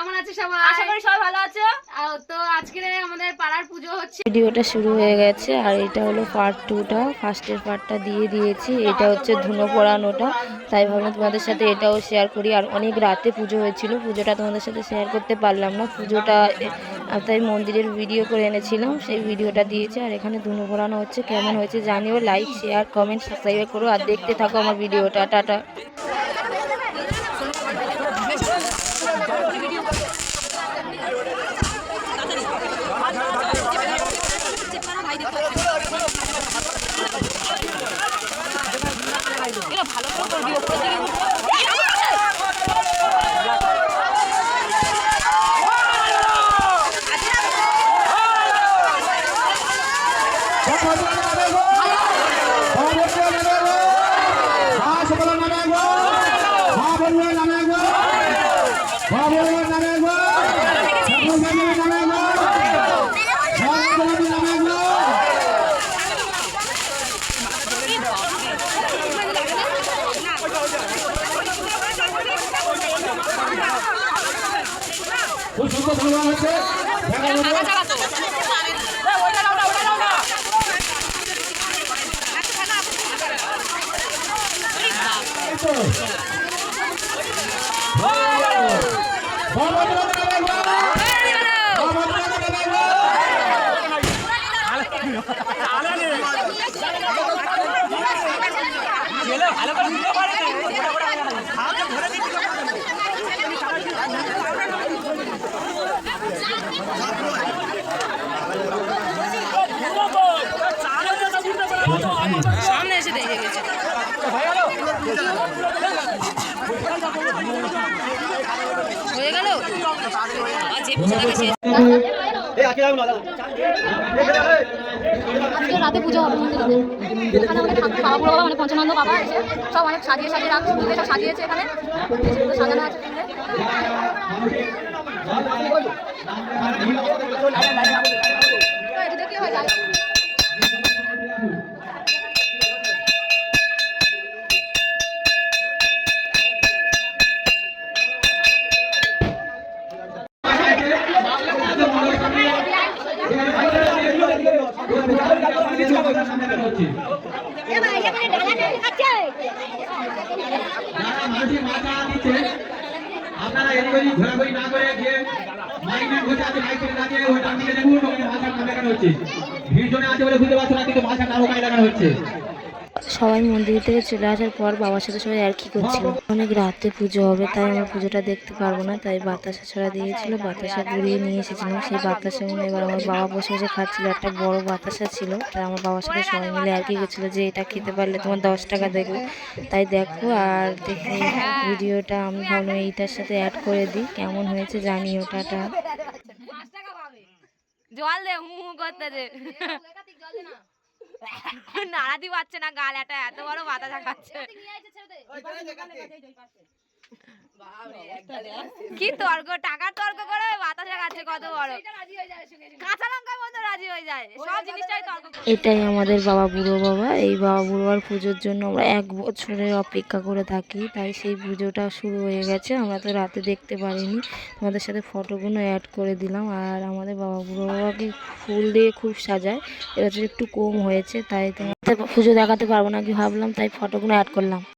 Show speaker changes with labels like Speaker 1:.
Speaker 1: কেমন আছে সবাই?
Speaker 2: আশা করি সবাই ভালো আছো।
Speaker 1: তো আজকে আমাদের পাড়ার পুজো হচ্ছে।
Speaker 3: ভিডিওটা শুরু হয়ে গেছে আর এটা হলো পার্ট টুটা ফার্স্টের পার্টটা দিয়ে দিয়েছি এটা হচ্ছে ধুনো পোড়ানোটা। তাই ভাবলাম তোমাদের সাথে এটাও শেয়ার করি। আর অনেক রাতে পুজো হয়েছিল পুজোটা তোমাদের সাথে শেয়ার করতে পারলাম না। পুজোটা তাই মন্দিরের ভিডিও করে এনেছিলাম সেই ভিডিওটা দিয়েছে। আর এখানে ধুনো পোড়ানো হচ্ছে কেমন হয়েছে জানিও। লাইক শেয়ার কমেন্ট সাবস্ক্রাইব করো। আর দেখতে থাকো আমার ভিডিওটা টাটা। 我全国同胞们，大家好。
Speaker 4: খুব সুন্দর ভগবান হচ্ছে দেখা যাবে
Speaker 1: সামনে এসে দেখে গেছে। হয়ে গেল
Speaker 2: রাতে পুজো হবে মন্দিরে। এখানে আমাদের বাবা বুড়ো বাবা মানে পঞ্চানন্দ বাবা আছে। সব অনেক সাজিয়ে সাজিয়ে রাখছে ফুলে সব সাজিয়েছে এখানে। সাজানো আছে এদিকে কি হয় জানো?
Speaker 4: দিচ্ছে আপনারা এদিকে ঘোরাঘুরি না করে গিয়ে মাইক বসে আছে মাইক থেকে দাঁড়িয়ে ওই ডান দিকে দেখুন, ওখানে মাথার নাম হচ্ছে। ভিড় জনে আছে বলে বুঝতে পারছ না, কিন্তু কারও ওখানে দেখানো হচ্ছে।
Speaker 3: সবাই মন্দির থেকে চলে আসার পর বাবার সাথে সবাই আর কি করছিল? অনেক রাতে পুজো হবে তাই আমরা পুজোটা দেখতে পারব না তাই বাতাসা ছড়া দিয়েছিল বাতাসা ঘুরিয়ে নিয়ে এসেছিলাম। সেই বাতাসা নিয়ে এবার আমার বাবা বসে বসে খাচ্ছিল একটা বড় বাতাসা ছিল। তাই আমার বাবার সাথে সবাই মিলে আর কি করছিল যে এটা খেতে পারলে তোমার দশ টাকা দেবে। তাই দেখো আর দেখে ভিডিওটা আমি ভাবলাম এইটার সাথে অ্যাড করে দিই কেমন হয়েছে জানি ওটাটা।
Speaker 2: জল দে হু হু করতেছে নাড়াতে পারছে না গাল একটা এত বড় বাতা দেখাচ্ছে। কি তর্ক টাকার তর্ক করে বাতাসা খাচ্ছে কত বড়। কাঁচা লঙ্কার মতো রাজি হয়ে যায় সব জিনিসটাই তর্ক
Speaker 3: এটাই আমাদের বাবা বুড়ো বাবা। এই বাবা বুড়োবার পুজোর জন্য আমরা এক বছরের অপেক্ষা করে থাকি তাই সেই পুজোটা শুরু হয়ে গেছে। আমরা তো রাতে দেখতে পারিনি। তোমাদের সাথে ফটোগুলো অ্যাড করে দিলাম। আর আমাদের বাবা বুড়ো বাবাকে ফুল দিয়ে খুব সাজায়। এবছর একটু কম হয়েছে তাই তোমাদের পুজো দেখাতে পারব না কি ভাবলাম তাই ফটোগুলো অ্যাড করলাম।